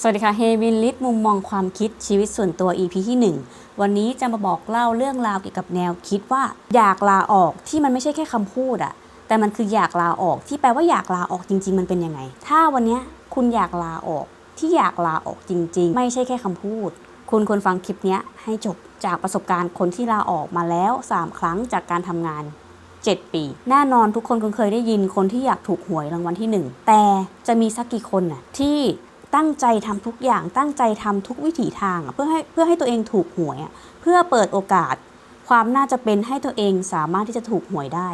สวัสดีค่ะเฮวินลิทมุมมองความคิดชีวิตส่วนตัว EP ที่ 1 วันนี้จะมาบอกเล่าเรื่องราวเกี่ยวกับแนวคิดว่า อยากลาออกที่มันไม่ใช่แค่คำพูดอะแต่มันคืออยากลาออกที่แปลว่าอยากลาออกจริง ๆ มันเป็นยังไง ถ้าวันนี้คุณอยากลาออกที่อยากลาออกจริง ๆ ไม่ใช่แค่คำพูด คุณควรฟังคลิปนี้ให้จบจากประสบการณ์คนที่ลาออกมาแล้ว 3 ครั้งจากการทำงาน 7 ปี แน่นอนทุกคนคงเคยได้ยินคนที่อยากถูกหวยรางวัลที่ 1 แต่จะมีสักกี่คนน่ะที่ ตั้งใจทำทุกอย่าง ตั้งใจทำทุกวิถีทางเพื่อให้เพื่อให้ตัวเองถูกหวยเพื่อเปิดโอกาส ความน่าจะเป็นให้ตัวเองสามารถที่จะถูกหวยได้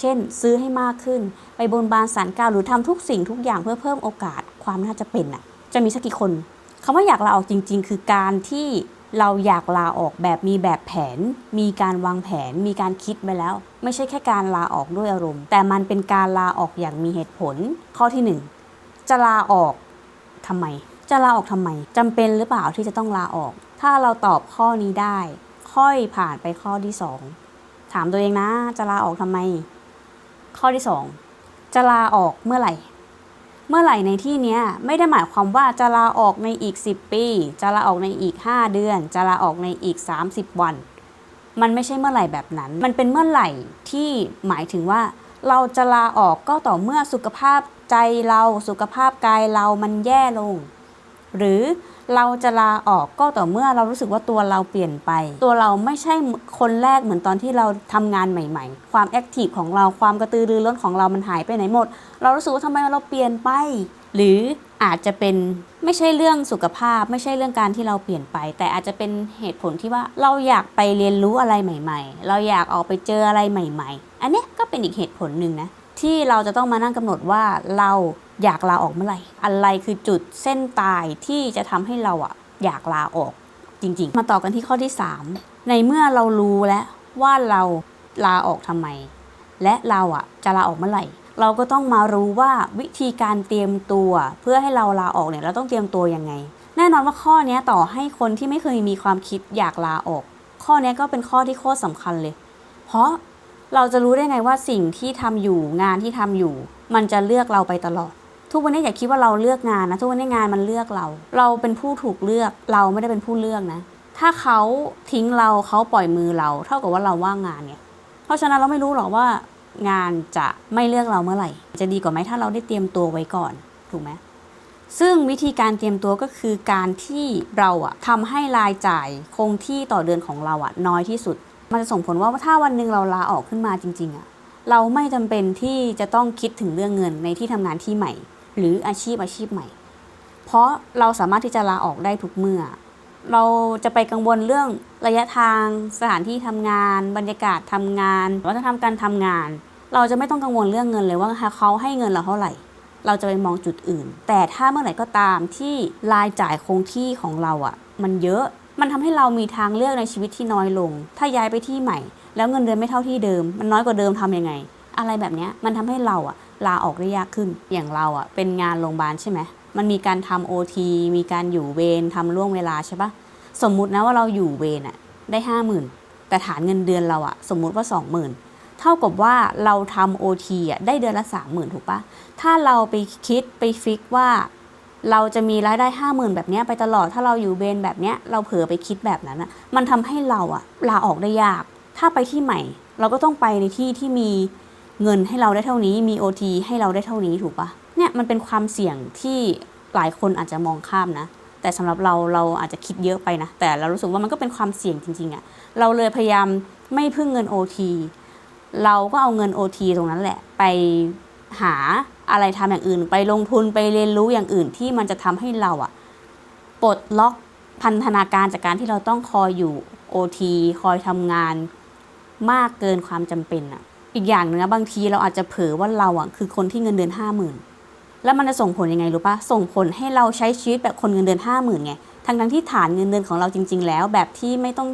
เช่น ซื้อให้มากขึ้น ไปบนบานสารกล่าวหรือทำทุกสิ่งทุกอย่างเพื่อเพิ่มโอกาสความน่าจะเป็นน่ะ จะมีสักกี่คนคำว่าอยากลาออกจริง ๆ คือการที่เราอยากลาออกแบบมีแบบแผน มีการวางแผน มีการคิดไปแล้ว ไม่ใช่แค่การลาออกด้วยอารมณ์ แต่มันเป็นการลาออกอย่างมีเหตุผล ข้อที่หนึ่งจะลาออก ทำไม จะลาออกทำไมจำเป็นหรือเปล่าที่จะต้องลาออก ถ้าเราตอบข้อนี้ได้ ค่อยผ่านไปข้อที่สองถามตัวเองนะ จะลาออกทำไม ข้อที่สองจะลาออกเมื่อไหร่ เมื่อไหร่ในที่นี้ไม่ได้หมายความว่าจะลาออกในอีก 10 ปี จะลาออกในอีก 5 เดือน จะลาออกในอีก 30 วัน มันไม่ใช่เมื่อไหร่แบบนั้น มันเป็นเมื่อไหร่ที่หมายถึงว่าเราจะลาออกก็ต่อเมื่อสุขภาพ ใจเราสุขภาพกายเรามันแย่ลง หรือเราจะลาออกก็ต่อเมื่อเรารู้สึกว่าตัวเราเปลี่ยนไป ตัวเราไม่ใช่คนแรกเหมือนตอนที่เราทำงานใหม่ ๆ ความแอคทีฟของเราความกระตือรือร้นของเรามันหายไปไหนหมด เรารู้สึกว่าทำไมเราเปลี่ยนไป หรืออาจจะเป็นไม่ใช่เรื่องสุขภาพ ไม่ใช่เรื่องการที่เราเปลี่ยนไป แต่อาจจะเป็นเหตุผลที่ว่าเราอยากไปเรียนรู้อะไรใหม่ ๆ เราอยากออกไปเจออะไรใหม่ ๆ อันนี้ก็เป็นอีกเหตุผลหนึ่งนะ ที่เราจะต้องมานั่งกำหนดว่าเราอยากลาออกเมื่อไหร่ อะไรคือจุดเส้นตายที่จะทำให้เราอะอยากลาออกจริงๆ มาต่อกันที่ข้อที่ 3 ในเมื่อเรารู้แล้วว่าเราลาออกทำไม และเราอะจะลาออกเมื่อไหร่ เราก็ต้องมารู้ว่าวิธีการเตรียมตัวเพื่อให้เราลาออกเนี่ยเราต้องเตรียมตัวยังไง แน่นอนว่าข้อนี้ต่อให้คนที่ไม่เคยมีความคิดอยากลาออก ข้อนี้ก็เป็นข้อที่โคตรสำคัญเลย เพราะ เราจะรู้ได้ไงว่าสิ่งที่ทำอยู่งานที่ทำอยู่ มันจะเลือกเราไปตลอด ทุกวันนี้อย่าคิดว่าเราเลือกงานนะ ทุกวันนี้งานมันเลือกเรา เราเป็นผู้ถูกเลือก เราไม่ได้เป็นผู้เลือกนะ ถ้าเขาทิ้งเราเขาปล่อยมือเรา เท่ากับว่าเราว่างงานเนี่ยเพราะฉะนั้นเราไม่รู้หรอกว่างานจะไม่เลือกเราเมื่อไหร่ จะดีกว่าไหมถ้าเราได้เตรียมตัวไว้ก่อนถูกไหมซึ่งวิธีการเตรียมตัวก็คือการที่เราอะทำให้รายจ่ายคงที่ต่อเดือนของเราอะน้อยที่สุด มันจะส่งผลว่าถ้าวันหนึ่งเราลาออกขึ้นมาจริงๆอะเราไม่จำเป็นที่จะต้องคิดถึงเรื่องเงินในที่ทำงานที่ใหม่ หรืออาชีพอาชีพใหม่ เพราะเราสามารถที่จะลาออกได้ทุกเมื่อ เราจะไปกังวลเรื่องระยะทางสถานที่ทำงาน บรรยากาศทำงานวัฒนธรรมการทำงาน เราจะไม่ต้องกังวลเรื่องเงินเลยว่าเขาให้เงินเราเท่าไหร่ เราจะไปมองจุดอื่น แต่ถ้าเมื่อไหร่ก็ตามที่รายจ่ายคงที่ของเราอะ่ะ มันเยอะ มันทำให้เรามีทางเลือกในชีวิตที่น้อยลง ถ้าย้ายไปที่ใหม่ แล้วเงินเดือนไม่เท่าที่เดิม มันน้อยกว่าเดิมทำยังไง อะไรแบบนี้มันทำให้เราอะลาออกได้ยากขึ้น อย่างเราอะเป็นงานโรงพยาบาลใช่ไหมมันมีการทำโอทีมีการอยู่เวรทำล่วงเวลาใช่ปะสมมุตินะว่าเราอยู่เวรอะได้ห้าหมื่นแต่ฐานเงินเดือนเราอะสมมุติว่าสองหมื่นเท่ากับว่าเราทำโอทีอะได้เดือนละสามหมื่นถูกปะถ้าเราไปคิดไปฟิกว่า เราจะมีรายได้ห้าหมื่นแบบนี้ไปตลอดถ้าเราอยู่เวรแบบนี้เราเผลอไปคิดแบบนั้นอะมันทำให้เราอะลาออกได้ยาก ถ้าไปที่ใหม่ เราก็ต้องไปในที่ที่มีเงินให้เราได้เท่านี้มี OT ให้เราได้เท่านี้ถูกปะเนี่ยมันเป็นความเสี่ยงที่หลายคนอาจจะมองข้ามนะ แต่สำหรับเราเราอาจจะคิดเยอะไปนะ แต่เรารู้สึกว่ามันก็เป็นความเสี่ยงจริงๆอะเราเลยพยายามไม่พึ่งเงิน OT เราก็เอาเงิน OT ตรงนั้นแหละ ไปหา อะไรทำอย่างอื่น ไปลงทุนไปเรียนรู้อย่างอื่นที่มันจะทำให้เราอะปลดล็อกพันธนาการจากการที่เราต้องคอยอยู่ OT คอยทำงานมากเกินความจำเป็นอะอีกอย่างหนึงนะบางทีเราอาจจะเผลอว่าเราอะคือคนที่เงินเดือนห้าหมื่นแล้วมันจะส่งผลยังไงรู้ปะส่งผลให้เราใช้ชีวิตแบบคนเงินเดือนห้าหมื่นไงทั้งทั้งที่ฐานเงินเดือนของเราจริง ๆ แล้วแบบที่ไม่ต้อง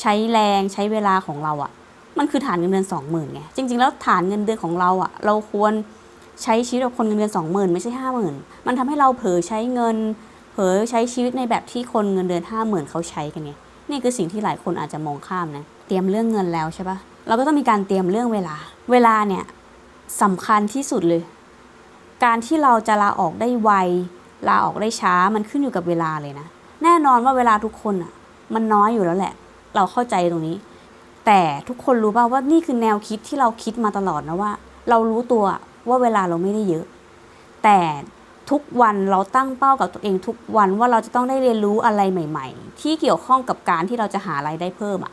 ใช้แรงใช้เวลาของเราอะมันคือฐานเงินเดือนสองหมื่นไงจริง ๆ แล้วฐานเงินเดือนของเราอะเราควร ใช้ชีวิตแบบคนเงินเดือนสองหมื่นไม่ใช่ห้าหมื่นมันทำให้เราเผลอใช้เงิน เผลอใช้ชีวิตในแบบที่คนเงินเดือนห้าหมื่นเขาใช้กันไงนี่คือสิ่งที่หลายคนอาจจะมองข้ามนะเตรียมเรื่องเงินแล้วใช่ปะเราก็ต้องมีการเตรียมเรื่องเวลา เวลาเนี่ยสำคัญที่สุดเลย การที่เราจะลาออกได้ไวลาออกได้ช้ามันขึ้นอยู่กับเวลาเลยนะ แน่นอนว่าเวลาทุกคนอะ มันน้อยอยู่แล้วแหละ เราเข้าใจตรงนี้ แต่ทุกคนรู้ป่าวว่านี่คือแนวคิดที่เราคิดมาตลอดนะว่า เรารู้ตัว ว่าเวลาเราไม่ได้เยอะ แต่ทุกวันเราตั้งเป้ากับตัวเองทุกวันว่าเราจะต้องได้เรียนรู้อะไรใหม่ ๆ ที่เกี่ยวข้องกับการที่เราจะหารายได้เพิ่มอะ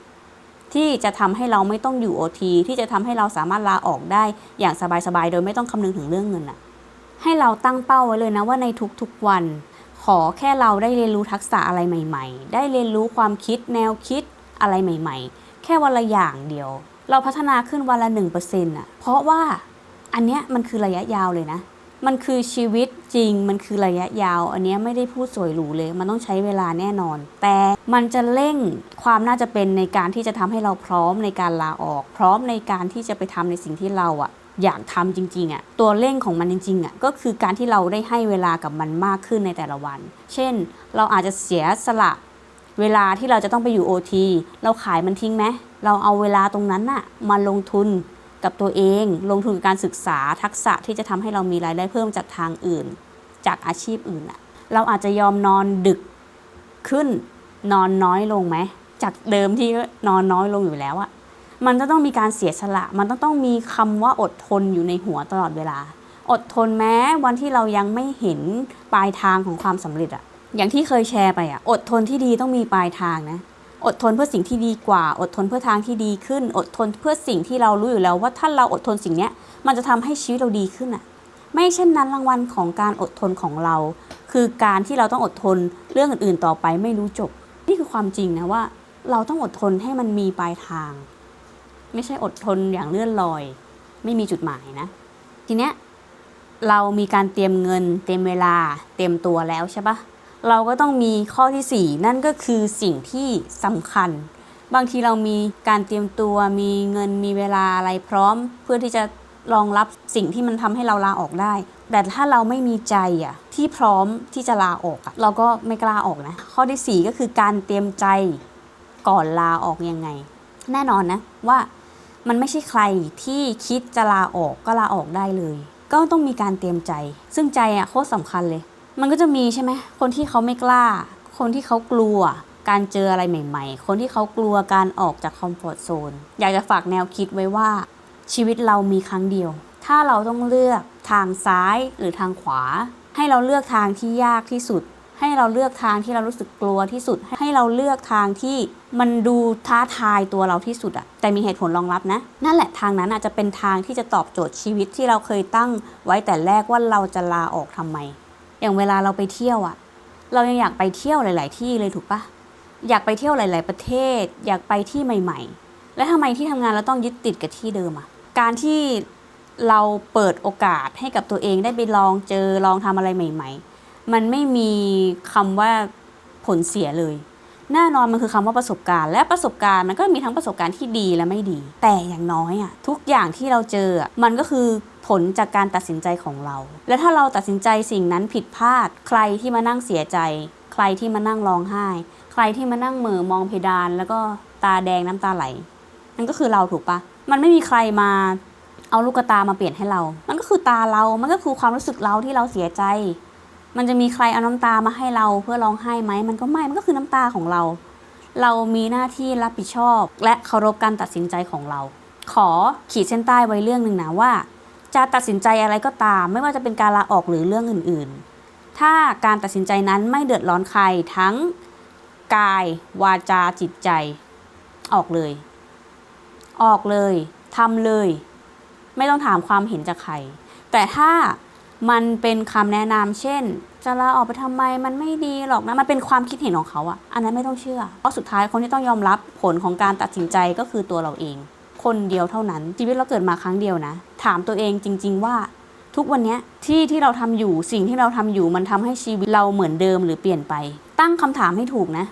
ที่จะทำให้เราไม่ต้องอยู่โอทีที่จะทำให้เราสามารถลาออกได้อย่างสบายๆ โดยไม่ต้องคำนึงถึงเรื่องเงินอะให้เราตั้งเป้าไว้เลยนะว่าในทุกๆวัน ขอแค่เราได้เรียนรู้ทักษะอะไรใหม่ ๆ ได้เรียนรู้ความคิดแนวคิดอะไรใหม่ ๆ แค่วันละอย่างเดียว เราพัฒนาขึ้นวันละ1%อะเพราะว่า อันเนี้ยมันคือระยะยาวเลยนะ มันคือชีวิตจริง มันคือระยะยาว อันเนี้ยไม่ได้พูดสวยหรูเลย มันต้องใช้เวลาแน่นอน แต่มันจะเร่งความน่าจะเป็นในการที่จะทำให้เราพร้อมในการลาออก พร้อมในการที่จะไปทำในสิ่งที่เราอะอยากทำจริงๆอะตัวเร่งของมันจริงๆอะก็คือการที่เราได้ให้เวลากับมันมากขึ้นในแต่ละวัน เช่น เราอาจจะเสียสละเวลาที่เราจะต้องไปอยู่ OT เราขายมันทิ้งไหมเราเอาเวลาตรงนั้นน่ะมาลงทุน กับตัวเอง ลงทุนกับการศึกษาทักษะที่จะทำให้เรามีรายได้เพิ่มจากทางอื่น จากอาชีพอื่นน่ะเราอาจจะยอมนอนดึกขึ้นนอนน้อยลงไหมจากเดิมที่นอนน้อยลงอยู่แล้วอะมันจะต้องมีการเสียสละ มันต้องต้องมีคำว่าอดทนอยู่ในหัวตลอดเวลา อดทนแม้วันที่เรายังไม่เห็นปลายทางของความสำเร็จอะอย่างที่เคยแชร์ไปอะอดทนที่ดีต้องมีปลายทางนะ อดทนเพื่อสิ่งที่ดีกว่า อดทนเพื่อทางที่ดีขึ้น อดทนเพื่อสิ่งที่เรารู้อยู่แล้วว่าถ้าเราอดทนสิ่งนี้มันจะทำให้ชีวิตเราดีขึ้นอะไม่เช่นนั้นรางวัลของการอดทนของเรา คือการที่เราต้องอดทนเรื่องอื่นๆต่อไปไม่รู้จบ นี่คือความจริงนะว่า เราต้องอดทนให้มันมีปลายทาง ไม่ใช่อดทนอย่างเลื่อนลอย ไม่มีจุดหมายนะ ทีเนี้ยเรามีการเตรียมเงิน เตรียมเวลา เตรียมตัวแล้วใช่ปะ เราก็ต้องมีข้อที่ 4 นั่นก็คือสิ่งที่สำคัญ บางทีเรามีการเตรียมตัว มีเงินมีเวลาอะไรพร้อม เพื่อที่จะรองรับสิ่งที่มันทำให้เราลาออกได้ แต่ถ้าเราไม่มีใจอะที่พร้อมที่จะลาออกอะเราก็ไม่กล้าออกนะ ข้อที่ 4 ก็คือการเตรียมใจก่อนลาออกยังไง แน่นอนนะว่ามันไม่ใช่ใครที่คิดจะลาออกก็ลาออกได้เลย ก็ต้องมีการเตรียมใจ ซึ่งใจอะโคตรสำคัญเลย มันก็จะมีใช่ไหมคนที่เขาไม่กล้า คนที่เขากลัวการเจออะไรใหม่ ๆ คนที่เขากลัวการออกจากคอมฟอร์ทโซนอยากจะฝากแนวคิดไว้ว่าชีวิตเรามีครั้งเดียว ถ้าเราต้องเลือกทางซ้ายหรือทางขวา ให้เราเลือกทางที่ยากที่สุด ให้เราเลือกทางที่เรารู้สึกกลัวที่สุด ให้เราเลือกทางที่มันดูท้าทายตัวเราที่สุดอะแต่มีเหตุผลรองรับนะ นั่นแหละทางนั้นอาจจะเป็นทางที่จะตอบโจทย์ชีวิตที่เราเคยตั้งไว้แต่แรกว่าเราจะลาออกทำไม อย่างเวลาเราไปเที่ยวอะเรายังอยากไปเที่ยวหลาย ๆ ที่เลยถูกปะอยากไปเที่ยวหลาย ๆ ประเทศ อยากไปที่ใหม่ ๆ แล้วทำไมที่ทำงานเราต้องยึดติดกับที่เดิมอะการที่เราเปิดโอกาสให้กับตัวเองได้ไปลองเจอลองทำอะไรใหม่ ๆ มันไม่มีคำว่าผลเสียเลยแน่นอนมันคือคำว่าประสบการณ์ และประสบการณ์มันก็มีทั้งประสบการณ์ที่ดีและไม่ดี แต่อย่างน้อยอะทุกอย่างที่เราเจอมันก็คือ ผลจากการตัดสินใจของเรา และถ้าเราตัดสินใจสิ่งนั้นผิดพลาด ใครที่มานั่งเสียใจ ใครที่มานั่งร้องไห้ ใครที่มานั่งเหม่อมองเพดาน แล้วก็ตาแดงน้ำตาไหลนั่นก็คือเราถูกปะมันไม่มีใครมาเอาลูกตามาเปลี่ยนให้เรา มันก็คือตาเรา มันก็คือความรู้สึกเราที่เราเสียใจ มันจะมีใครเอาน้ำตามาให้เราเพื่อร้องไห้ไหม มันก็ไม่ มันก็คือน้ำตาของเรา เรามีหน้าที่รับผิดชอบ และเคารพการตัดสินใจของเรา ขอขีดเส้นใต้ไว้เรื่องหนึ่งนะว่า จะตัดสินใจอะไรก็ตาม ไม่ว่าจะเป็นการลาออกหรือเรื่องอื่นๆ ถ้าการตัดสินใจนั้นไม่เดือดร้อนใครทั้งกาย วาจาจิตใจ ออกเลย ออกเลยทำเลย ไม่ต้องถามความเห็นจากใคร แต่ถ้ามันเป็นคำแนะนำเช่น จะลาออกไปทำไมมันไม่ดีหรอกนะมันเป็นความคิดเห็นของเขาอะอันนั้นไม่ต้องเชื่อ เพราะสุดท้ายคนที่ต้องยอมรับผลของการตัดสินใจก็คือตัวเราเอง คนเดียวเท่านั้น ชีวิตเราเกิดมาครั้งเดียวนะ ถามตัวเองจริง ๆ ว่า ทุกวันนี้ที่ที่เราทำอยู่สิ่งที่เราทำอยู่มันทำให้ชีวิตเราเหมือนเดิมหรือเปลี่ยนไป ตั้งคำถามให้ถูกนะ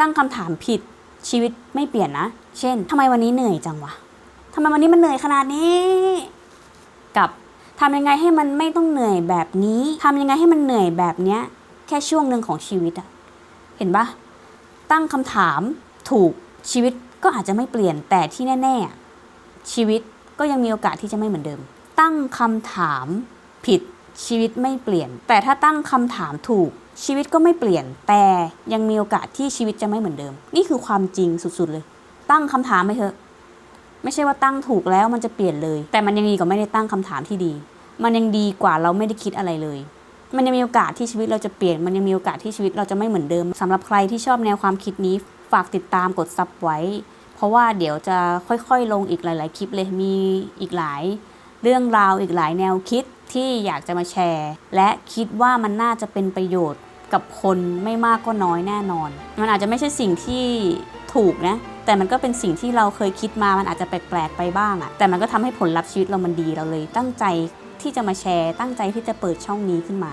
ตั้งคำถามผิด ชีวิตไม่เปลี่ยนนะ เช่นทำไมวันนี้เหนื่อยจังวะทำไมวันนี้มันเหนื่อยขนาดนี้ กับทำยังไงให้มันไม่ต้องเหนื่อยแบบนี้ทำยังไงให้มันเหนื่อยแบบเนี้ย แค่ช่วงหนึ่งของชีวิตอะเห็นปะตั้งคำถามถูกชีวิต ก็อาจจะไม่เปลี่ยนแต่ที่แน่ ๆ ชีวิตก็ยังมีโอกาสที่จะไม่เหมือนเดิม ตั้งคำถามผิดชีวิตไม่เปลี่ยน แต่ถ้าตั้งคำถามถูกชีวิตก็ไม่เปลี่ยน แต่ยังมีโอกาสที่ชีวิตจะไม่เหมือนเดิม นี่คือความจริงสุดๆเลย ตั้งคำถามไปเถอะ ไม่ใช่ว่าตั้งถูกแล้วมันจะเปลี่ยนเลย แต่มันยังดีกว่าไม่ได้ตั้งคำถามที่ดี มันยังดีกว่าเราไม่ได้คิดอะไรเลย มันยังมีโอกาสที่ชีวิตเราจะเปลี่ยน มันยังมีโอกาสที่ชีวิตเราจะไม่เหมือนเดิมสำหรับใครที่ชอบแนวความคิดนี้ ฝากติดตามกดซับไว้ เพราะว่าเดี๋ยวจะค่อยๆ ลงอีกหลาย ๆ คลิปเลยมีอีกหลาย เรื่องราวอีกหลายแนวคิดที่อยากจะมาแชร์ และคิดว่ามันน่าจะเป็นประโยชน์กับคนไม่มากก็น้อยแน่นอน มันอาจจะไม่ใช่สิ่งที่ถูกนะ แต่มันก็เป็นสิ่งที่เราเคยคิดมา มันอาจจะแปลกๆไปบ้างอะแต่มันก็ทำให้ผลลัพธ์ชีวิตเรามันดีเราเลย ตั้งใจที่จะมาแชร์ ตั้งใจที่จะเปิดช่องนี้ขึ้นมา